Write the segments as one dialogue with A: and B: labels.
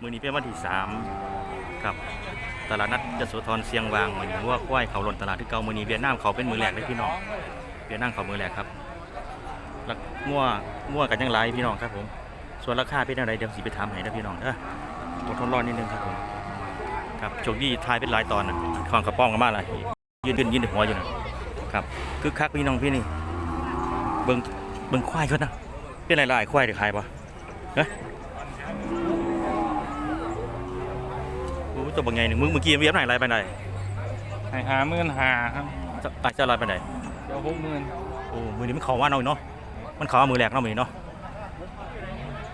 A: มือนี้เป็นวันที่สามครับตลาดนัดจตุธรเสียงวางมันว่าควายเขาหล่นตลาดที่เก่ามือนี้เวียดนามเขาเป็นมือแรกเลยพี่น้องเวียดนามเขามือแรกครับแล้วงัวงัวกันยังไรพี่น้องครับผม ส่วนราคาเป็นอะไรเดี๋ยวสิไปถามให้นะพี่น้องเด้ออดทนรอนิดนึงครับผมครับโชคดีทายเป็นหลายตอนนะควางกระป้องกันมากเลยยืนยืนยืนหัวอยู่นะครับคือคักพี่น้องพี่นี่เบิ่งเบิ่งควายเขานะเป็นหลายๆควายเดี๋ยวขายปะเฮ้ย ตัวบางไงหนึ่งมึงเมื่อกี้เวียบไหนไรไปไหน
B: ให้หาหมื่นหาครับ
A: จะไปจะไรไปไหน
B: เดี๋ยวหกหมื่น
A: โอ้มือนี้มันเขาว่าเนาะเนาะมันเขาว่ามือแรกเนาะมือนี้เนาะ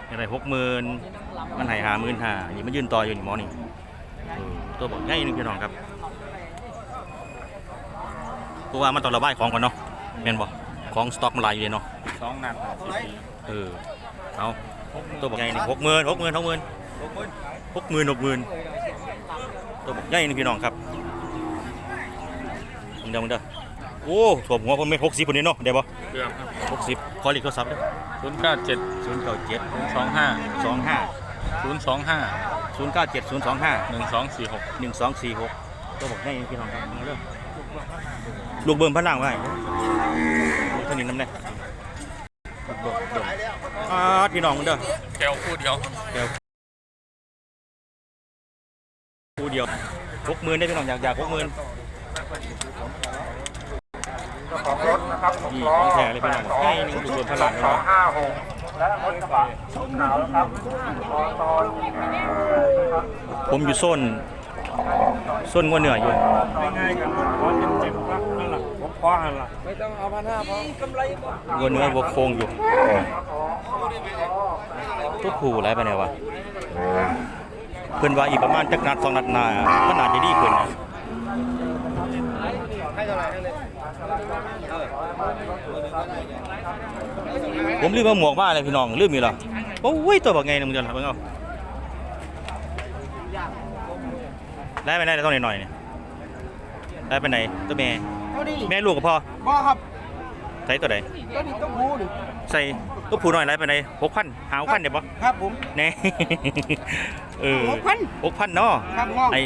A: อะไรหกหมื่นมันใหายหาหมื่นห้านี่มันยืนต่ออยู่นี่หมอนี่เออตัวบอกง่ายนึงพี่น้องครับกูว่ามันต้องระบายของก่อนเนาะแม่นบ่ของสต็อกมันหลายอยู่เลยเนาะ
B: สองนัด
A: เออเอาตัวบอกง่ายนี่หกหมื่นหกหมื่นหกหมื่น
B: หกหมื่น
A: หกหมื่นหกหมื่น ตัวบอกง่ายนึงพี่น้องครับมึงเด้อมึงเด้อโอ้ถ่วมหัวผมไม่หกสิบคนนี้เนาะได้บ่
B: เกือบครับ
A: หกสิบขอเลขโทรศัพท์ด้วย
B: ศูนย์เก้าเจ็ด
A: ศูนย์เก้าเจ็ด
B: สองห้า
A: สองห้า
B: ศูนย์สองห้า
A: ศูนย์เก้าเจ็ดศูนย์สองห้า
B: หนึ่งสองสี่หก
A: หนึ่งสองสี่หกตัวบอกง่ายนึงพี่น้องครับมาเด้อลูกเบิ่มพลังไว้เท่านี้น้ำแน่ลูกเบิ่มเบิ่มอ่าพี่น้องมึงเด้อ
B: แก้วคู่เดียว
A: คู่เดียวหกหมื่นได้พี่น้องอยากอยากหกหมื่นนี่ของแท้เลยพี่น้องง่ายนึงลูกเบิ่มพลังเนาะผมอยู่โซนโซนงัวเหนืออยู่
B: ง่ายๆกันขอเจ็บเจ็บครับนั่นแหละผมขอหันละไม่ต้องเอาพันห้าพอ
A: งัวเนื้อวัวโครงอยู่ตัวผู้ไรไปไหนวะ เพิ่นว่าอีกประมาณจักนัดสองนัดหนาก็น่าจะดีขึ้นนะผมลืมมาหมวกมาเลยพี่น้องลืมอยู่เหรอโอ้ยตัวบักไงนึงมึงจะเพิ่งเอาได้ไปไหนแต่ต้องหน่อยๆเนี่ยได้ไปไหนตัวแม่
C: ตัวนี้
A: แม่ลูกกับพ่อ
C: บ่ครับ
A: ใส่ตัวไหน
C: ตัวนี้ต้องหูนี่
A: ใส่ตัวผู้น้อยไรไปไหนหกพันหาหกพันเดี๋ยวปะ
C: ครับผม
A: แน่เออ
C: หกพัน
A: หกพันเนาะ
C: ครับห้อง
A: ไอ้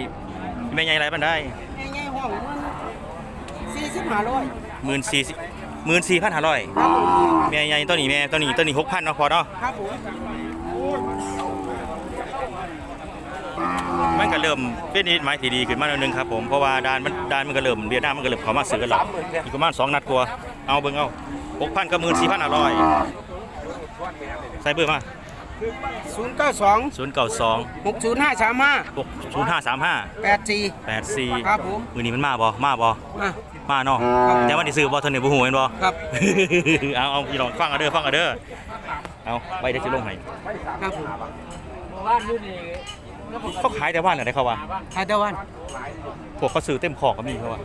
A: แม่ใหญ่ไรมันได้
C: ง่ายๆห้องมันสี่สิบห้าร้อย
A: หมื่นสี่หมื่นสี่พันห้าร้อย
C: ครับผม
A: แม่ใหญ่ตัวนี้แม่ตัวนี้ตัวนี้หกพันเนาะพอเนาะ
C: ครับผม
A: มันก็เริ่มเป็นนิดหมายที่ดีขึ้นมาหน่อยหนึงครับผมเพราะว่าดานมันดานมันก็เริ่มเวียดนามมันก็เริ่มเข้ามาซื้อกันหลักอีกประมาณสองนัดกว่า เอาเบิ่งเอาหกพันกับหมื่นสี่พันห้าร้อยใส่เบอร์มา
C: ศูนย์เก้าสอง
A: ศูนย์เก้าสอง
C: หกศูนย์ห้าสามห้า
A: หกศูนย์ห้าสามห้า
C: แปดสี่
A: แปดสี่
C: ครับผม
A: มือนี้มันมาบ่มาบ่
C: อะ
A: มาเนาะแต่ว่าที่ซื้อบ่เท่านี้บ่ฮู้แม่นบ่
C: ครับ
A: เอาเอาพี่น้องฟังเอาเด้อฟังเอาเด้อเอาไว้ได้สิลงให้
C: ครับผม
A: เขาขายแต่ว่านน่ะได้เขาว่า
C: ไทยตะวัน
A: พวกเขาซื้อเต็มคอกก็มีเขาว่า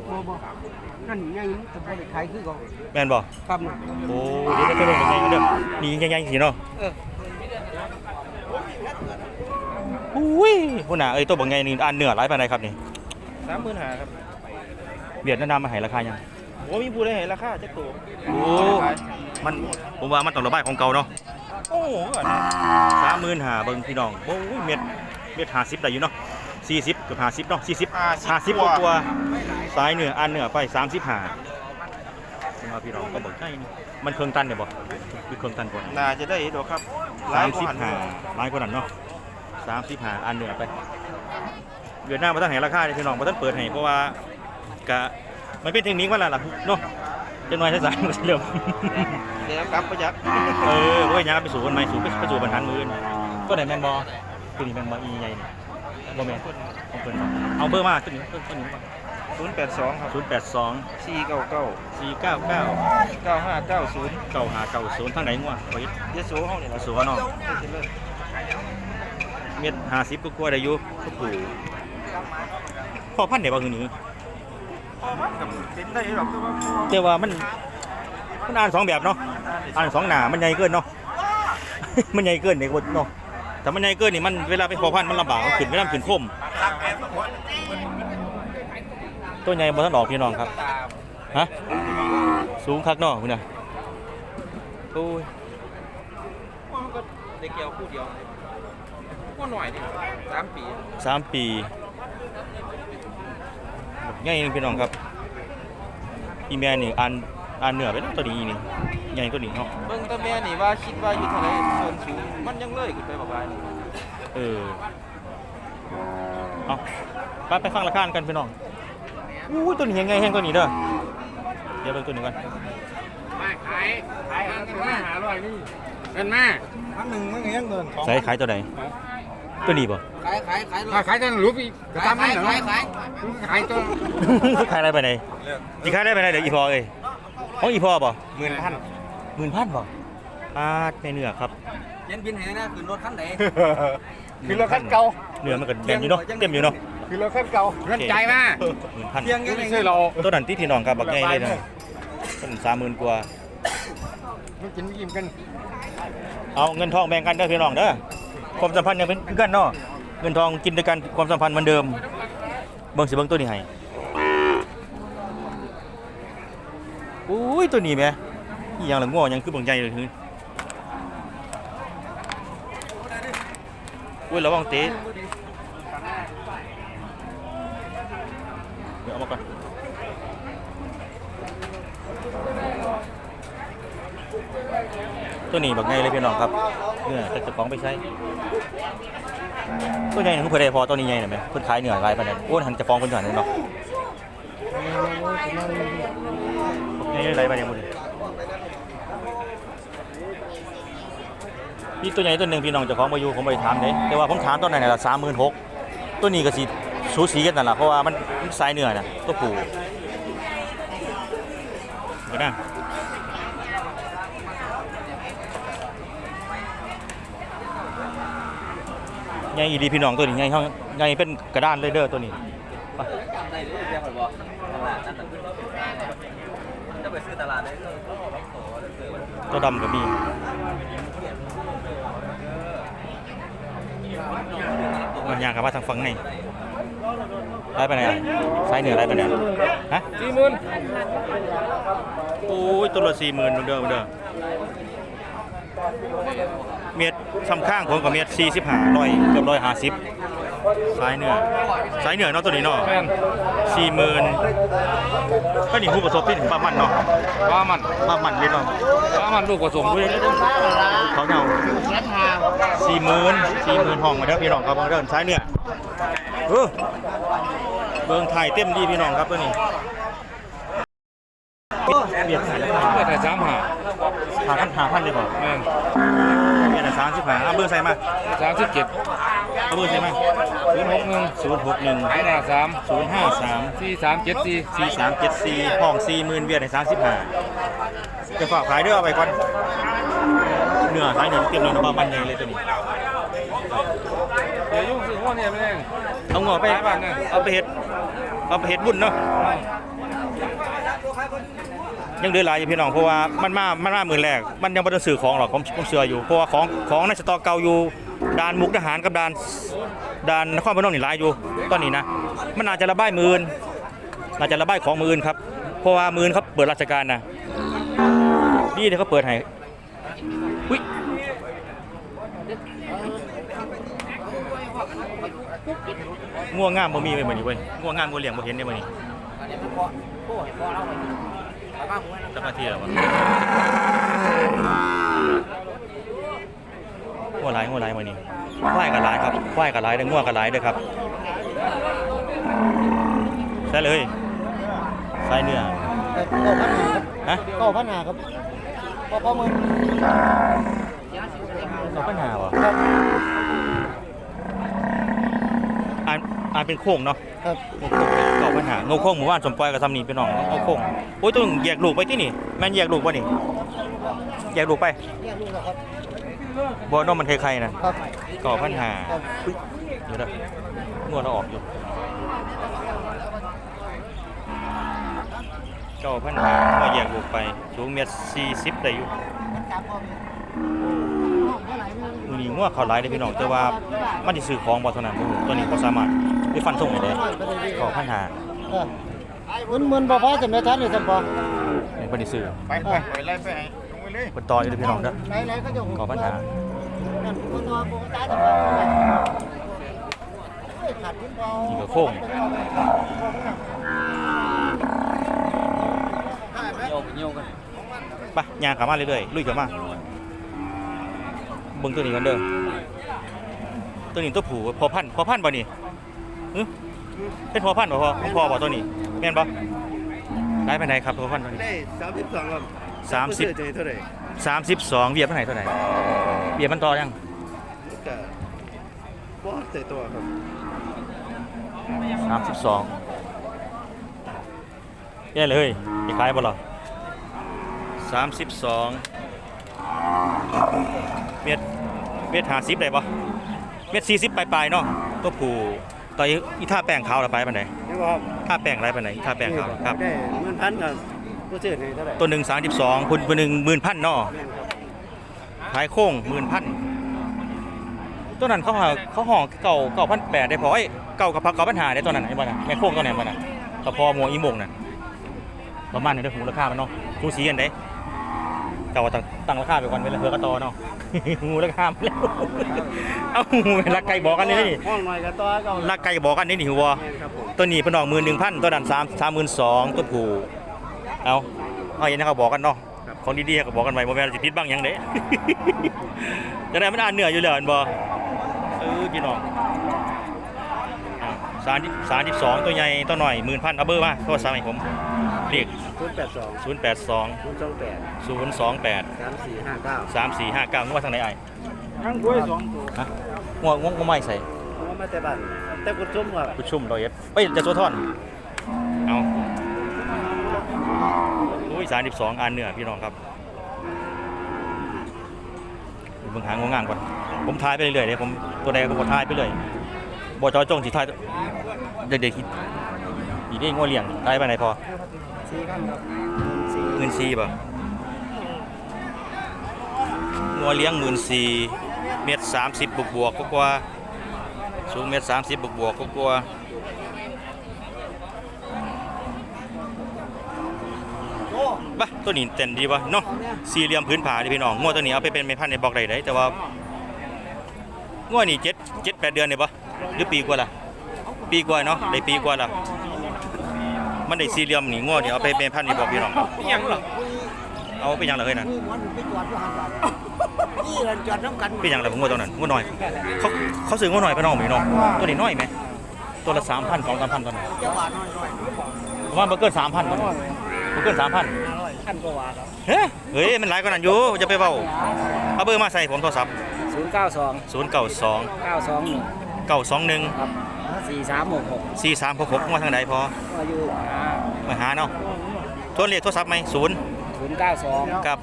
C: บ่บ่นั่นไงแต่บ่ได้ขายคือเขา
A: แม่นบ่
C: ครับ
A: โอ้เดี๋ยวจะลงยังไงเด้อนี่ยังไงสิเนาะ
C: เออ
A: อุ้ยพุ่นน่ะเอ้ยตัวบ่ไงนี่อันเนื้อหลายปานใดครับนี่
B: สามหมื่นหาครับ
A: เวียดนามมาให้ราคายัง
B: โอ้มีผู้ได้เห็นราคาจักตัว
A: โอ้มันผมว่ามันต้องระบายของเก่าเนาะ
B: โอ้โหก่อน
A: สามหมื่นหาเบิ่งพี่น้องโอ้ยเม็ดเม็ดห้าสิบได้อยู่เนาะสี่สิบเกือบห้าสิบเนาะสี่สิบห้าสิบกว่าๆ สายเหนืออันเหนือไปสามสิบห้าซึ่งว่าพี่น้องก็บอกใช่นี่มันเครื่องตันเนี่ยบ่คือเครื่องตันก่อน
B: น่าจะได้ดอกครับ
A: สามสิบห้าหลายกว่านั้นเนาะสามสิบห้าอันเหนือไปเวียดนามมาตั้งให้ราคาเลยพี่น้องมาตั้งเปิดให้เพราะว่ากะมันเป็นเทคนิคว่าล่ะล่ะเนาะจะน้อยสายๆมันจะเริ่ม
B: เดี๋ยวกลับประหยัด
A: เออโอ้ยยาไปสู่กันไหมสู่ไปไปสู่บรรทัดมืออนก็ไหนแมนบอตัวนี้แมนบออีใหญ่นี่บอแมนของเพิ่นบ่เอาเบอร์มาตัวนี้ตัวตัวนี้มา
B: ศูนย์แปดสองครับ
A: ศูนย์แปดสอง
B: สี่เก้าเก้า
A: สี่เก้าเก้า
B: เก้าห้าเก้าศูนย์
A: เก้าหาเก้าศูนย์ทางไหนงัวไป
B: ยโสห้องนี่
A: เอา
B: ละ
A: สัวเนาะ
B: เจะเลิก
A: เม็ดห้าสิบก็กลัวได้อยู่ก็ปู่พอพันเดี๋ยวบางทีนี้
B: พอมันกับเป็นได้หรอกคือว่า
A: แต่ว่ามันมันอ่านสองแบบเนาะอ่านสองหนามันใหญ่เกินเนาะมันใหญ่เกินในคนเนาะแต่มันใหญ่เกินนี่มันเวลาไปพอพันธุ์มันลำบากมันขึ้นเวลามันขึ้นคม ตัวใหญ่บ่ทันออกพี่น้องครับฮะสูงคักเนาะคุณน่ะโอ้ย
B: มันก็เด็กเกี่ยวคู่เดียวก็หน่อยดิสามปี
A: สามปีใหญ่นี่พี่น้องครับอีแม่นี่อ่านอ่านเหนือไปตัวนี้นี่ใหญ่ตัวนี้เนาะ
B: เบิ่งแตาแม่นี่ว่าคิดว่าอยู่เท่าไหร่ส่วนสูงมันยังเลยขึ้นไปบอกว่า
A: เออเอาไปไปฟังราคากันพี่น้อง อู้ตัวนี้ยังไงแห้งตัวนี้เด้อ เดี๋ยวเบิ่งตัวนี้ก่อน
B: ไม่ขาย ขายอันกันมาหาร้อยนี่เงินมา
C: พันหนึ่งมันก็ยังเดิน
A: ใส่ขายตัวไหนตัวนี้บ่
C: ขายขายขาย
B: ขายขายจนรูปอีก
C: ขายขายขายขาย
B: ขายตัว
A: ขายอะไรไปไหนสิขายได้ไปไหนเดี๋ยวอีพอเอ้ยของอีพอบ่
B: หมื่นพัน
A: หมื่นพันบ่อาดในเนื้อครับ
C: เย็นบินแหนะคือรถคันไหน
B: คือรถคันเก่า
A: เนื้อมันก็แน่นอยู่เนาะเต็มอยู่เนาะ
B: คือรถคันเก่าเงินใจายมา
A: หมื่นพัน
C: เพียงยังไง
B: ไม่ใช่เรา
A: ตัวนั้นที่พี่น้องครับบักใหญ่เลยนะต้นสามหมื่นกว่า
B: ไม่กินไม่กินกัน
A: เอาเงินทองแบ่งกันเด้อพี่น้องเด้อความสัมพันธ์ยังเป็นคือกันเนาะเงินทองกินด้วยกันความสัมพันธ์เหมือนเดิม เบิ่งสิเบิ่งตัวนี้ให้อุ้ยตัวนี้แหม่อีหยังละง้อหยังคือบักใหญ่เลยคืออุ้ยระวังเตะ เดี๋ยวเอามาก่อนตัวนี้บักใหญ่เลยพี่น้องครับเนี่ยแต่จะของไปใช้ตัวใหญ่หนึ่งเพื่อได้พอตัวนี้ใหญ่หน่อยไหมเพื่อขายเหนือลายปานนั้นโอ้ยหันจะฟ้องคนหน่อยนึงเนาะนี่ไรปานนี้หมดเลยพี่ตัวใหญ่ตัวหนึ่งพี่น้องจะฟ้าของมาอยู่ผมไปถามเลยแต่ว่าผมถามตอนไหนน่ะละสามหมื่นหกตัวนี้ก็สิ สูสีกันนั่นแหละเพราะว่ามันมันสายเหนือนะตัวผู้ก็ได้ใหญ่อีดีพี่น้องตัวนี้ใหญ่เท่าใหญ่เป็นกระด้านเลยเด้อตัวนี้ไป
C: ได้เลยเรียกข่อยบอกตลาดนั่นน่ะจะไปซื้อตลาด
A: ตัวดำก็มีมันยางกับว่าทางฝั่งไหน ได้ไปไหนอะซ้ายเหนือได้ไปไหนอะฮะ
B: สี่หมื่น
A: โอ้ยตัวละสี่หมื่นเด้อเด้อเม็ดสำข้างผมกับเม็ดสี่สิบห้าร้อยเกือบร้อยห้าสิบซ้ายเหนือซ้ายเหนือเนาะตัวนี้เนาะ
B: แม่น
A: สี่หมื่นก็นี่ผู้ประสบที่ถึงป้ามันเนาะ
B: ว่ามัน
A: ป้ามันเลยเนาะ
B: ว่ามันลูกผสมด้วย
A: เขาเงาสี่หมื่นสี่หมื่นห้องมาเด้อพี่น้องครับเดินซ้ายเหนือเออ เบิ่งถ่ายเต็มดีพี่น้องครับตัวนี้เบียดขายแล้ว
B: เพื่อแต่สามหา
A: หาพันหาพันเลยบอก
B: แม่น
A: เบียดสามสิบห้าเอาเบอร์ใส่มา
B: สามสิบเจ็ด
A: เอาเบอร์ใส่มา
B: ศูนย์หกหนึ่ง
A: ศูนย์หกหนึ่ง
B: ขายหน้าสาม
A: ศูนย์ห้าสาม
B: สี่สามเจ็ดสี่
A: สี่สามเจ็ดสี่ห้องสี่หมื่นเบียดในสามสิบห้าจะฝากขายเด้อเอาไปก่อนเนื้อขายเนื้อเตรียมเนื้อมาบันใหญ่เลยตัวนี้
B: เดี๋ยวยุ่งซื้อหัวเนี่ยไปเอง
A: เอางอไป
B: ขายบ้านเนี่ย
A: เอาไปเฮ็ด เอาไปเฮ็ดบุญเนาะยังเดือดหลายอยู่พี่น้องเพราะว่ามันมา มันมาหมื่นแรก มันยังบ่ได้ซื้อของหรอกผมผมเชื่ออยู่เพราะว่าของของในสต็อกเก่าอยู่ด่านมุกทหารกับด่านด่านนครพนมนี่หลายอยู่ตอนนี้นะ มันน่าจจะระบายมื่นน่าจจะระบายของมื่นครับ เพราะว่ามื่นเขาเปิดราชการนะดีที่เขาเปิดให้อุ้ย ง่วงงามบ่มีไว้มื้อนี้เว้ยง่วงงามบ่เลี้ยงบ่เห็นได้มื้อนี้
C: อันนี้มันพอโอ้ยพอเราไปไปบ้านผม
A: สักนาทีแล้ววะหัวหลายหัวหลายมื้อนี้ควายกับหลายครับควายกับหลายเด้องัวกับหลายเด้อครับใช่เลยใส่เนื้อ
C: เก้าพันหาครับ
A: ฮะ
C: เก้าพันหาครับพอพอมือ
A: เราปัญหาวะ อ่านอ่านเป็นโค้งเนาะ
C: ครับ
A: เก่าปัญหาโงโค้งหมู่บ้านสมปอยกับทำนี่เป็นน้องเอาโค้งโอ้ยต้องแยกลูกไปที่นี่แม่นแยกลูกป่ะนี่แยกลูกไป
C: เนี่ยลูกนะครับ
A: บ่น้องมันใครๆนะ
C: ครับ
A: ก่อปัญหา
C: ครับ
A: อุ๊ยเดี๋ยวนะงัวเราออกอยู่ก่อปัญหาก็แยกลูกไปสูงเมตรสี่สิบได้อยู่มือนี้งัวเขาหลายเลยพี่น้องแต่ว่ามันสิซื้อของบ่เท่านั้นบ่รู้ตัวนี้บ่สามารถ ไปฟันธงได้เลยก่อปัญหา
C: มันมันบ่พอจะไม่ทันเลยสัมปอง
A: นี่บ่ได้ซื้อ
B: ไปไปไปไล่ไปให้ลงไปเลย
A: เพิ่นต่ออยู่เด้อพี่น้องเด้อ
C: ไหนไหนก็จะ
A: ก่อปัญหา
D: นั่นคนนอนโกงตายแต่ว่าขาดทิ้งพอ
A: นี่ก็โค้ง
C: โยกโยกกัน
A: ไปย่างขามาเรื่อยๆลุยขามาเบิ่งตัวนี้กันเด้อตัวนี้ตัวผูพอพันธุ์พอพันธุ์บ่นี่ หึเป็นพอพันธุ์บ่พอพอบ่ตัวนี้แม่นบ่ได้ไปไหนใดครับพอพันธุ์ตัวนี้
D: ได้สามสิบสองครับ
A: สามสิบ
D: ใจเท่าไหร่
A: สามสิบสองเบียร์ไปไหนเท่าไหร่เบียร์มันต่อยัง
D: ก็บ่ใส่ตัวครับ
A: สามสิบสองแย่เลยเฮ้ยจะขายบ่หรอสามสิบสองเมตรเมตรห้าสิบได้ปะเมตรสี่สิบปลายๆเนาะตัวผู ต่ออีท่าแป้งขาวละไปปันไหน
D: นี่ครับ
A: ท่าแป้งไรปันไหนอีท่าแป้งขาวครับ
D: ได้เงินพันกับผู้ซื้อให้เท่าไหร่
A: ตัวหนึ่งสามสิบสองคุณตัวหนึ่งหมื่นพันเนาะ
D: แม่นครับ
A: ขายโค้งหมื่นพันตัวนั้นเขาหาเขาห่อเก่าเก่าพันแปดได้พอไอ้ยเก่ากับพักเก่าปัญหาได้ตัวนั้นไอ้บ้านะแม่โค้งตัวไหนบ้านะตะพอหมวอีโมงน่ะประมาณนี้เด้อหูราคามันเนาะหูสีกันได้ เก่าตั้งตั้งราคาไปก่อนเวลาเฮือกระตอเนาะหูราคามาแล้วเอ้าหูรักไก่บอกกันนี่นี่
D: ห้องหน่อยก็ตัวเก่า
A: รักไก่บอกกันนี่นี่หัว
D: แม่นครับผม
A: ตัวนี้เพนออกหมื่นหนึ่งพันตัวนั้นสามสามหมื่นสองตัวผูเอาเอาอย่างนี้เขาบอกกันเนาะของดีๆเขาบอกกันไว้โมแมนสิพิษบ้างหยังเด้จะได้มันอ่านเหนื่อยอยู่แล้วอันบอเออพี่น้องสามสามสิบสองตัวใหญ่ตัวหน่อยหมื่นพันเอาเบอร์มาโทรศัพท์ให้ผม เรียก
D: ศูนย์แปดสอง
A: ศูนย์แปดสอง
D: ศูนย์สองแปด
A: ศูนย์สองแปด
D: สามสี่ห้าเก้า
A: สามสี่ห้าเก้างวดทางไหนไอ้
B: ทั้งกล้วยสองตัว
A: ฮะงวดงวดงวดไม่ใส่
D: เพราะว่ามาแต่บ้านแต่กุชุ่มครับ
A: ผู้ชุ่มรอยเอ็ดเอ้ยจะโซทอน เอาอุ้ยสามสิบสองอันเหนือพี่น้องครับเบิ่งหางงงางก่อน ผมทายไปเรื่อยๆเลยผมตัวใดก็ผมทายไปเลยบ่จอจงสิทายเด็กๆคิดอีนี่งัวเลี้ยงทายไปไหนพอ
D: สี่ขั้นครับสี่
A: หมื่นสี่ป่ะงัวเลี้ยงหมื่นสี่เมตรสามสิบบวกบวกๆกว่าๆสูงเมตรสามสิบบวกบวกๆกว่าๆบ้าตัวนี้เต้นดีวะเนาะสี่เหลี่ยมพื้นผาดิพี่น้องงัวตัวนี้เอาไปเป็นเมพันในบอกใดได้แต่ว่างัวนี่เจ็ดเจ็ดแปดเดือนเนี่ยปะหรือปีกว่าละปีกว่าเนาะได้ปีกว่าละ มันได้สี่เหลี่ยมนี่งัวนี่เอาไปเป็นพันในบอกพี่น้อง
B: นี่ยังหรอ
A: เอาไปยังเหรอเฮ้ยนั่น
D: นี่มันไปจอดอยู่หันหลังนี่เราจอดน้ำกัน
A: เป็นอย่างไรผมงัวตัวนั้นงัวน้อย เขาเขาซื้องัวน้อยไปน้องพี่น้องตัวนี้น้อยไหมตัวละสามพันสองสามพันตัวนั้น
D: จะหวานน้อย
A: ประมาณเบอร์เกินสามพันตัวนั้นเบอร์เกินสามพัน
D: ขั้นกว่าหวานครับ
A: เฮ้ยเฮ้ยมันหลายกว่านั้นอยู่จะไปเบาเอาเบอร์มาใส่ผมโทรศัพท์
D: ศูนย์เก้าสอง
A: ศูนย์เก้าสอง
D: เก้าสองหนึ่ง
A: เก้าสองหนึ่ง
D: ครับ สี่สามหกหก
A: สี่สามหกหกมาทางไหนพอ
D: อายุ
A: มาหาเนาะโทรเรียกโทรศัพท์ไหมศูนย์
D: ศูนย์เก้าสอง
A: กับ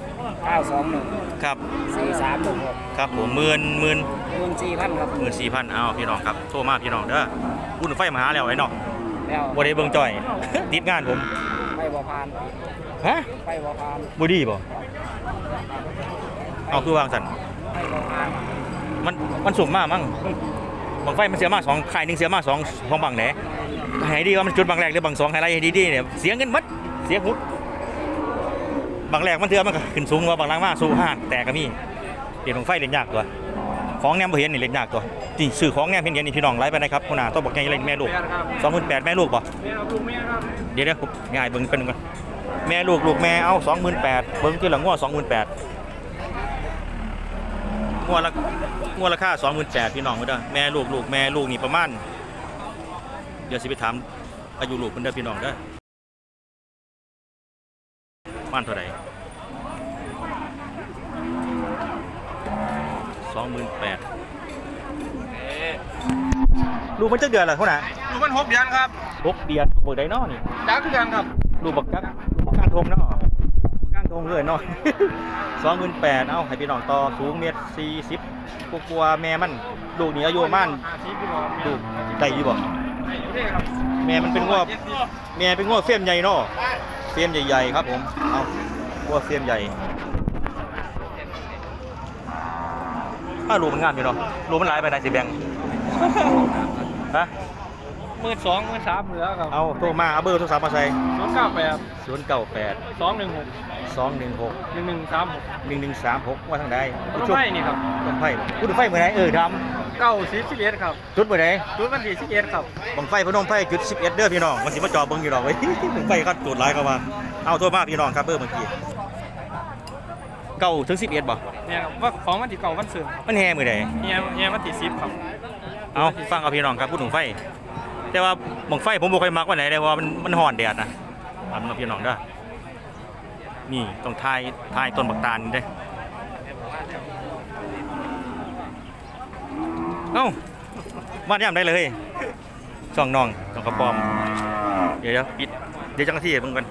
D: เก้าสองหนึ่ง
A: กับ
D: สี่สามหกหก
A: ครับผมหมื่นหมื่น
D: เงินสี่พันครับ
A: หมื่นสี่พันเอาพี่น้องครับโทรมาพี่น้องเด้ออุ่นไฟมาหาแล้วไอ้น้อง
D: แล้ว
A: บ่ได้เบิ่งจ่อย ติดงานผม
D: ไปบ่พาน
A: ฮะ
D: ไปบ่พาน
A: บ่ดีบ่เอาคือวางสัน
D: ไปบ่พาน
A: มันมันสุ่มมากมั้ง บางไฟมันเสียมาสองข่ายหนึ่งเสียมาสองสองบังแหนให้ดีว่ามันจุดบังแรกหรือบังสองให้ไรให้ดีๆเนี่ยเสียเงินมัดเสียหุดบังแรกมันเถื่อมันก็ขึ้นสูงกว่าบังล่างมากสู้ห้านแต่ก็มีเปลี่ยนบังไฟเล่นยากตัวของแนมเห็นนี่เล่นยากตัวจริงซื้อของแนมเห็นเห็นนี่พี่น้องไล่ไปนะครับคุณอาต้องบอกไงเล่นแม่ลูกสองหมื่นแปดแม่ลูกบ่
B: แม่เดี๋
A: ยวเดี๋ยวผมง่ายเบิ่งเป็นงก่อนแม่ลูกลูกแม่เอาสองหมื่นแปดเบิ่งคือหลังงัวสองหมื่นแปด วละงัวราคาสองหมื่นแปดพี่น้องเด้อแม่ลูกลูกแม่ลูกนี่ประมาณเดี๋ยวสิไปถามอายุลูกเพิ่นเด้อพี่น้องเด้อประมาณเท่าไหร่สองหมื่นแปดลูกมันจะเดือนละเท่าไหร่
B: ลูกมันหกเดือนครับ
A: หกเดือนลูกเบิกได้เนอนี่
B: จ้าคือกันครับ
A: ลูกบักกักลูกบักกางทงเนาะ บักกางทงเลยเนาะสองหมื่นแปดเอ้าให้พี่น้องต่อสูงเมตรสี่สิบกลัวาๆแม่มันลูกนี่อายุประมัน
B: อาชีพพี่บอล
A: ลูกได้อยู่บ่
B: อยู่ได้ครับ
A: แม่มันเป็นงวแม่เป็นงวเฟียมใหญ่เนาะเฟียมใหญ่ๆครับผมเอางวเฟียมใหญ่ถ้าลูกมันงามอยู่เนาะลูกมันหลายไปไหนสิแบ่งฮะ
E: หมื่นสองหมื่นสามเหลือครับ
A: เอาโทรมาเอาเบอร์โทรศัพท์มาใส่
E: ศูนย์เก้าแปด
A: ศูนย์เก้าแปด
E: สองหนึ่งหก
A: สองหนึ่งหก
E: หนึ่งหนึ่งสามหก
A: หนึ่งหนึ่งสามหกว่าทางใด
E: รถไฟนี่ครับ
A: ต้นไฟพูดถึงไฟเมื่อไหร่เออท
E: เก้าสิบสิบเอ็ดครับำ
A: จุดเมื่อไหร่
E: รุ่นวันที่สิบเอ็ดครับ
A: บังไฟพนมไฟจุดสิบเอ็ดเด้อพี่น้องมันสิมาจอเบิ่งอยู่ดอกเว้ยบังไฟก็จุดหลายเข้ามาเอาโทรมาพี่น้องครับเบอร์เมื่อกี้เก้าถึงสิบเอ็ดบ่
E: เนี่ยครับว่าของวันที่เก่าวันเสาร์
A: มันแห่มือใด
E: เฮียเฮียวันที่สิบครับ
A: เอาฟังเอาพี่น้องครับพูดถึงไฟ แต่ว่าบังไฟผมบ่ค่อยมักวันไหนเลยเพราะว่ามันมันห่อนแดดนะทำกับพี่น้องเด้อนี่ต้องทายทายต้นบักตาลนี่เด้เอ้ามาย่ำได้เลยช่องน้องน้องกระปอม เดี๋ยวเดี๋ยวปิดเดี๋ยวจังที่เบิ่งกัน